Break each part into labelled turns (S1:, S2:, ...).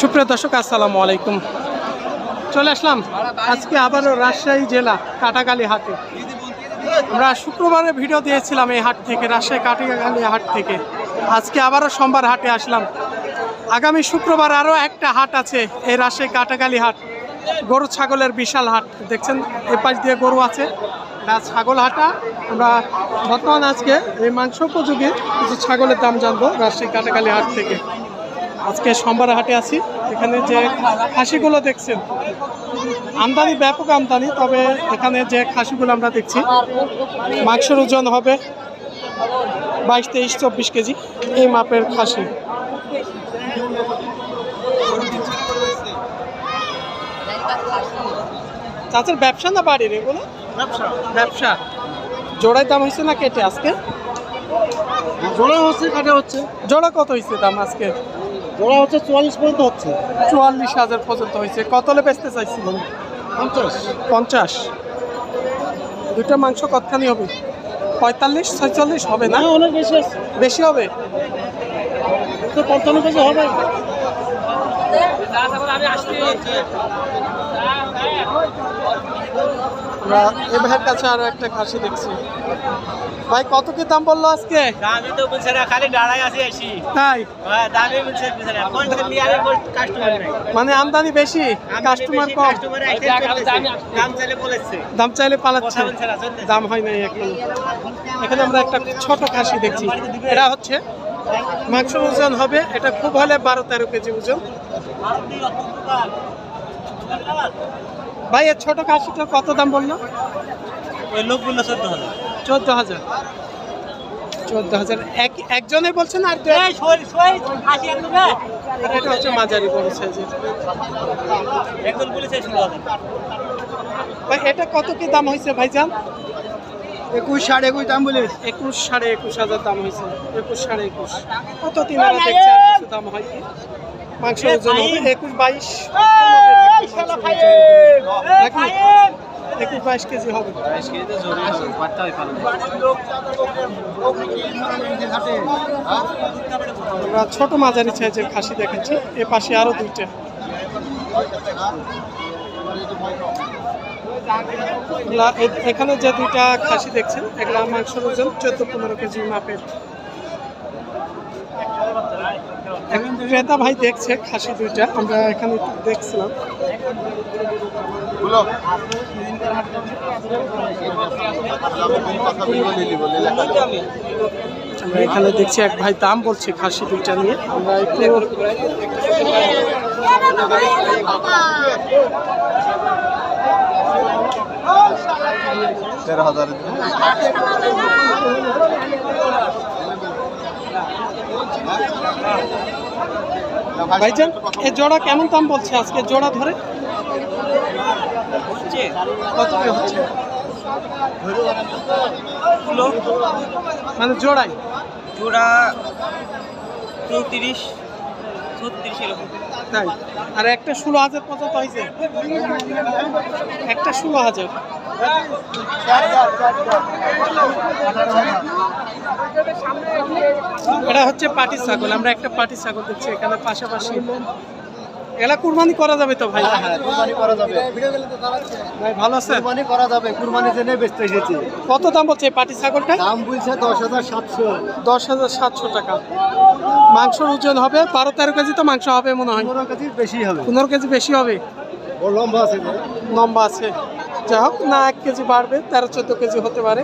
S1: সুপ্রিয় দর্শক, আসসালামু আলাইকুম। চলে আসলাম আজকে আবারও রাজশাহী জেলা কাটাগালি হাটে। আমরা শুক্রবারে ভিডিও দিয়েছিলাম এই হাট থেকে, রাজশাহী কাটাগালি হাট থেকে। আজকে আবারও সোমবার হাটে আসলাম। আগামী শুক্রবার আরও একটা হাট আছে, এই রাজশাহী কাটাগালি হাট। গরু ছাগলের বিশাল হাট, দেখছেন? এ পাশ দিয়ে গরু আছে। এটা ছাগল হাটা। আমরা বর্তমান আজকে এই মাংস উপযোগী কিছু ছাগলের দাম জানব রাজশাহী কাটাগালি হাট থেকে। আজকে সোমবার হাটে আছি। এখানে যে খাসিগুলো দেখছেন আমদানি ব্যাপক আমদানি তবে এখানে যে খাসিগুলো আমরা দেখছি মাংসের ওজন হবে বাইশ তেইশ চব্বিশ কেজি। এই মাপের খাসি। চাচার ব্যবসা না বাড়ির এগুলো?
S2: ব্যবসা
S1: ব্যবসা। জোড়ায় দাম হয়েছে না কেটে আজকে?
S2: জোড়া হচ্ছে কাটে হচ্ছে।
S1: জোড়া কত হয়েছে দাম আজকে?
S2: জোড়া হচ্ছে চুয়াল্লিশ পর্যন্ত হচ্ছে।
S1: চুয়াল্লিশ হাজার পর্যন্ত হয়েছে। কতলে বেচতে চাইছিলেন?
S2: পঞ্চাশ।
S1: পঞ্চাশ। দুটো মাংস কতখানি হবে? পঁয়তাল্লিশ ছয়চল্লিশ হবে না?
S2: অনেক বেশি
S1: বেশি হবে?
S2: তো পঞ্চান্ন কেজি হবে।
S1: আমরা এ ভাইয়ের কাছে আরও একটা খাসি দেখছি। ভাই কত কি দাম বলল আজকে?
S3: দামি তো বলছে না খালি দাঁড়াই আছে এসি
S1: তাই?
S3: হ্যাঁ দামি বলছে না। কোন কাস্টমার নাই।
S1: মানে আমদানি বেশি কাস্টমার কম।
S3: কাস্টমার আইতে দাম চাইলে বলেছে।
S1: দাম চাইলে পালাচ্ছে। দাম হয় নাই এখন। এখানে আমরা একটা ছোট খাসি দেখছি। এটা হচ্ছে মাংস ওজন হবে। এটা খুব হলে বারো তেরো কেজি ওজন। ভাই এর ছোট খাসিটা কত দাম বলল?
S3: ওই লোক বলল চোদ্দ হাজার।
S1: চোদ্দ হাজার। চোদ্দ হাজার। এক একজনে বলছেন আর এটা হচ্ছে মাঝারি বড় সাইজের।
S3: একজন বলেছে ষোলো হাজার।
S1: ভাই এটা কত কি দাম হয়েছে ভাইজান?
S2: একুশ সাড়ে একুশ দাম বলে
S1: একুশ সাড়ে একুশ হাজার দাম হয়েছে। একুশ সাড়ে একুশ। কত দেখছে আর দাম হয় কি? মাংস ওজন হবে একুশ বাইশ। বাইশ কেজি হবে। আমরা ছোট মাঝারি সাইজের খাসি দেখাচ্ছি এ পাশে আরও দুইটা। এ- এখানে যে দুইটা খাসি দেখছেন এগুলা মাংসের ওজন চোদ্দ পনেরো কেজি মাপের। এক ক্রেতা ভাই দেখছে খাসি দুইটা। আমরা এখানে একটু দেখছিলাম। আমরা এখানে দেখছি এক ভাই দাম বলছে খাসি দুইটা নিয়ে। আমরা একটু
S2: তেরো হাজার
S1: ভাইজান এ জোড়া কেমন দাম বলছে আজকে জোড়া ধরে? কত কি হচ্ছে? মানে জোড়াই?
S3: জোড়া চৌত্রিশ ছত্রিশ এরকম।
S1: তাই? আর একটা ষোলো হাজার পর্যন্ত হয়েছে। একটা ষোলো হাজার। এটা হচ্ছে পাটি ছাগল আমরা একটা পাটি ছাগল দেখছি এখানে পাশাপাশি। এগুলা কুরবানি করা যাবে তো ভাই?
S2: হ্যাঁ কুরবানি করা যাবে।
S1: ভাই ভালো আছে?
S2: কুরবানি করা যাবে কুরবানি জেনে বেচতে এসেছি।
S1: কত দাম বলছে পাটি ছাগলটা
S2: দাম বলছে দশ হাজার সাতশো।
S1: দশ হাজার সাতশো টাকা। মাংসর ওজন হবে বারো তেরো কেজি তো মাংস হবে মনে হয়।
S2: পনেরো কেজি বেশি হবে।
S1: পনেরো কেজি বেশি হবে।
S2: লম্বা আছে
S1: লম্বা আছে। যাই হোক না এক কেজি বাড়বে তেরো চোদ্দ কেজি হতে পারে।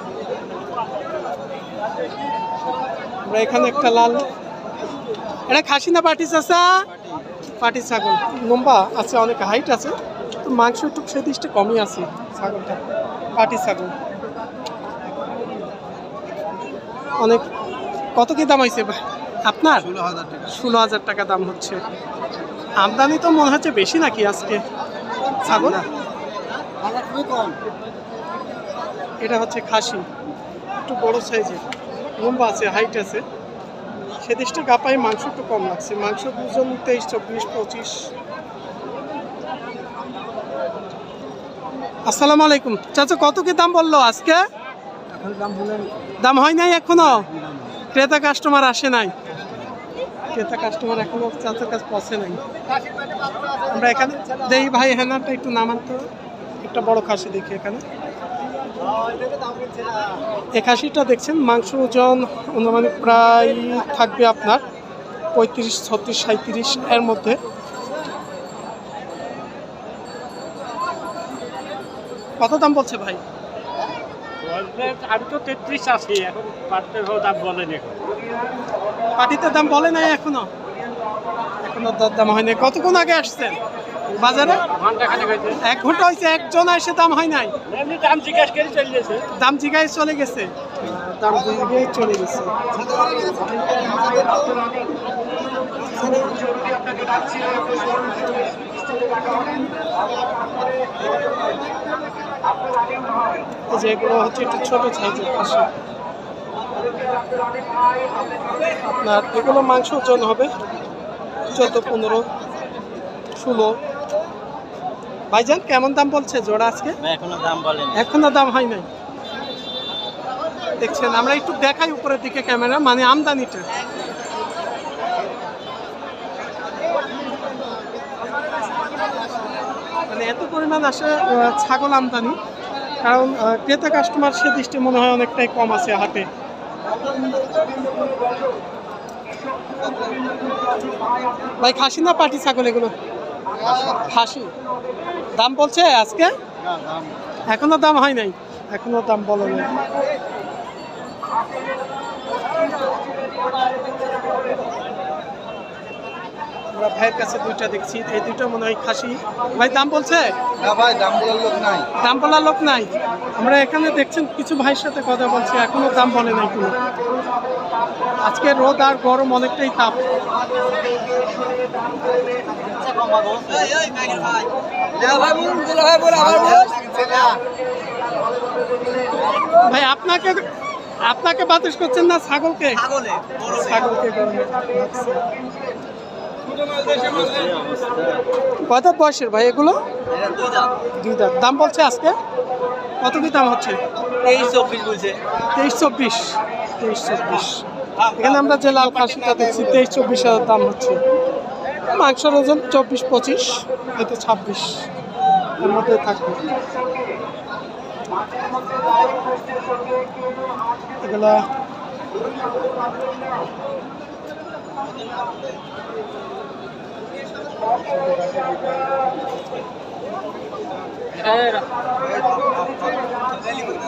S1: আমরা এখানে একটা লাল এটা খাসি না পাটি চাষা পাটি ছাগল। লম্বা আছে অনেক হাইট আছে। তো মাংস একটু সেদিশটা কমই আছে ছাগলটা। পাটি ছাগল। অনেক কত কি দাম হয়েছে? আপনার?
S2: ষোলো হাজার টাকা।
S1: দাম হচ্ছে। আমদানি তো মনে হচ্ছে বেশি নাকি আজকে? ছাগল? এটা হচ্ছে খাসি। একটু বড় সাইজের। লম্বা আছে হাইট আছে। সেদিশটা গাপায় মাংস একটু কম লাগছে। মাংস দুজন তেইশ চব্বিশ পঁচিশ। আসসালামু আলাইকুম। চাচা কত কি দাম বলল আজকে?
S2: দাম
S1: হয় নাই এখনও? ক্রেতা কাস্টমার আসে নাই। ক্রেতা কাস্টমার এখনও চাচার কাছে পৌঁছে নাই। আমরা এখানে দেই ভাই হ্যানারটা একটু নামান তো। একটা বড় খাসি দেখি এখানে। খাসিটা দেখছেন মাংস ওজন অনুমানিক প্রায় থাকবে আপনার পঁয়ত্রিশ ছত্রিশ সাঁত্রিশ এর মধ্যে। কত দাম বলছে ভাই?
S3: আমি তো তেত্রিশ আছি এখন দাম বলেন এখন।
S1: পাটিতে দাম বলে নাই এখনও। এখনও দাম হয়নি। কতক্ষণ আগে আসছেন? বাজারে? এক ঘণ্টা হয়েছে একজন এসে দাম হয় নাই।
S3: দাম জিজ্ঞাসা করে চলে গেছে।
S1: দাম চলে গেছে। দাম জিগায় চলে গেছে। এই হচ্ছে একটু ছোট সাইজের খাসি। আপনার এগুলো মাংস ওজন হবে চোদ্দ পনেরো ষোলো। ভাইজান কেমন দাম বলছে জোড়া আজকে?
S3: এখনও দাম বলেন।
S1: এখনও দাম হয় নাই। দেখছেন আমরা একটু দেখাই উপরের দিকে ক্যামেরা মানে আমদানিটা। মানে এত পরিমাণ আসে ছাগল আমদানি কারণ ক্রেতা কাস্টমার সে দৃষ্টি মনে হয় অনেকটাই কম আছে হাটে। ভাই খাসি না পাটি ছাগল এগুলো? খাসি দাম বলছে আজকে? এখনও দাম হয় নাই? এখনও দাম বলে নাই। আমরা ভাইয়ের কাছে দুইটা দেখছি এই দুইটা মনে হয় খাসি। ভাই দাম বলছে?
S2: না ভাই দাম বলার লোক নাই।
S1: দাম বলার লোক নাই। আমরা এখানে দেখছেন কিছু ভাইয়ের সাথে কথা বলছি এখনও দাম বলে নাই কোনো। আজকে রোদ আর গরম অনেকটাই তাপ। ভাই আপনাকে আপনাকে বাতিস করছেন না ছাগলকে? ছাগলকে কত বয়সের ভাই এগুলো? দুই দাঁত। দাম বলছে আজকে? কত কি দাম হচ্ছে?
S3: তেইশ চব্বিশ বলছে।
S1: তেইশ চব্বিশ। তেইশ চব্বিশ। এখানে আমরা যে লাল খাসিটা দেখছি তেইশ চব্বিশ হাজার দাম হচ্ছে। মাংসের ওজন চব্বিশ পঁচিশ হয়তো ছাব্বিশ। এর মধ্যে থাকবে। এগুলা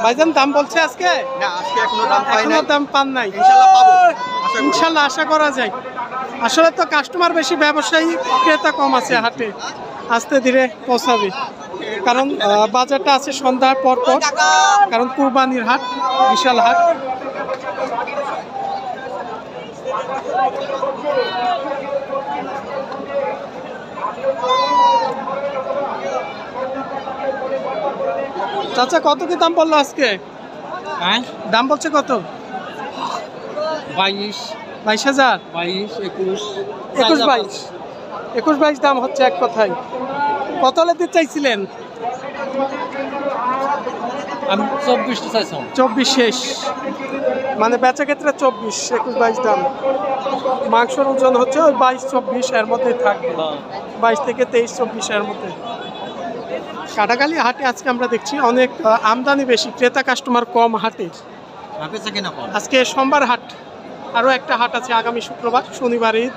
S1: ভাইজান দাম বলছে আজকে?
S2: না আজকে এখনও দাম পাই এখনও
S1: দাম পান নাই।
S2: ইনশাল্লাহ পাবো। আশা
S1: ইনশাল্লাহ আশা করা যায়। আসলে তো কাস্টমার বেশি ব্যবসায়ী ক্রেতা কম আছে হাটে। আস্তে ধীরে পৌঁছাবে। কারণ বাজারটা আছে সন্ধ্যার পর পর। কারণ কুরবানির হাট বিশাল হাট। চাচা কত কি দাম বলল আজকে?
S3: হ্যাঁ?
S1: দাম বলছে কত?
S3: বাইশ।
S1: বাইশ হাজার?
S3: বাইশ একুশ।
S1: একুশ বাইশ। একুশ বাইশ দাম হচ্ছে এক কথায়। কত হলে দিতে চাইছিলেন?
S3: আমি চব্বিশটা চাইছিলাম।
S1: চব্বিশ শেষ। মানে বেচা ক্ষেত্রে চব্বিশ একুশ বাইশ দাম। মাংসর ওজন হচ্ছে ওই বাইশ চব্বিশ এর মধ্যে থাকবে। বাইশ থেকে তেইশ চব্বিশ এর মধ্যে। কাটাকালি হাটে আজকে আমরা দেখছি অনেক আমদানি বেশি ক্রেতা কাস্টমার কম হাটে আজকে সোমবার হাট। আরও একটা হাট আছে আগামী শুক্রবার শনিবার ঈদ।